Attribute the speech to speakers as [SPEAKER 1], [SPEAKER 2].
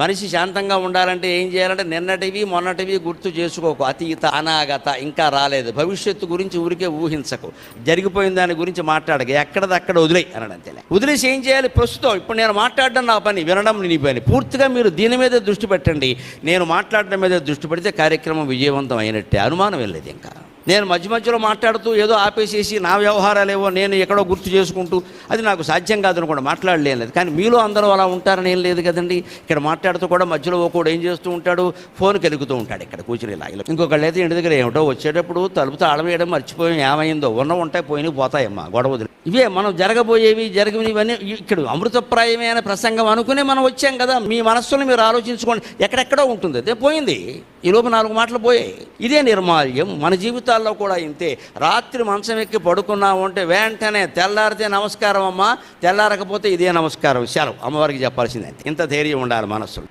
[SPEAKER 1] మనిషి శాంతంగా ఉండాలంటే ఏం చేయాలంటే నిన్నటివి మొన్నటివి గుర్తు చేసుకోకు. అతీత అనాగత ఇంకా రాలేదు. భవిష్యత్తు గురించి ఊరికే ఊహించకు. జరిగిపోయిన దాని గురించి మాట్లాడక. ఎక్కడదక్కడ వదిలే అనడం అంతేలే వదిలేసి ఏం చేయాలి? ప్రస్తుతం ఇప్పుడు నేను మాట్లాడడం నా పని వినడం నీ పని. పూర్తిగా మీరు దీని మీదే దృష్టి పెట్టండి. నేను మాట్లాడడం మీద దృష్టి పెడితే కార్యక్రమం విజయవంతం అయినట్టే. అనుమానం వెళ్ళేది ఇంకా. నేను మధ్య మధ్యలో మాట్లాడుతూ ఏదో ఆపేసేసి నా వ్యవహారాలేవో నేను ఎక్కడో గుర్తు చేసుకుంటూ అది నాకు సాధ్యం కాదని కూడా మాట్లాడలేం లేదు. కానీ మీలో అందరూ అలా ఉంటారని ఏం లేదు కదండి. ఇక్కడ మాట్లాడుతూ కూడా మధ్యలో ఒకడు ఏం చేస్తూ ఉంటాడు? ఫోన్ కలుగుతూ ఉంటాడు ఇక్కడ కూర్చుని ఇలా. ఇంకొకళ్ళు అయితే ఇంటి దగ్గర ఏమిటో వచ్చేటప్పుడు తలుపు తాళం వేయడం మర్చిపోయాం ఏమైందో? ఉన్న ఉంటాయి పోయినవి పోతాయమ్మా గొడవ ఇవే మనం జరగబోయేవి జరిగినవన్నీ ఇక్కడ అమృతప్రాయమైన ప్రసంగం అనుకునే మనం వచ్చాం కదా. మీ మనస్సును మీరు ఆలోచించుకోండి. ఎక్కడెక్కడో ఉంటుంది. అదే పోయింది. ఈ లోపు నాలుగు మాటలు పోయాయి. ఇదే నిర్మాల్యం. మన జీవితాల్లో కూడా ఇంతే. రాత్రి మంచం ఎక్కి పడుకున్నాము అంటే వెంటనే తెల్లారితే నమస్కారం అమ్మా తెల్లారకపోతే ఇదే నమస్కారం. సెలవు అమ్మవారికి చెప్పాల్సిందే. ఇంత ధైర్యం ఉండాలి మనస్సులో.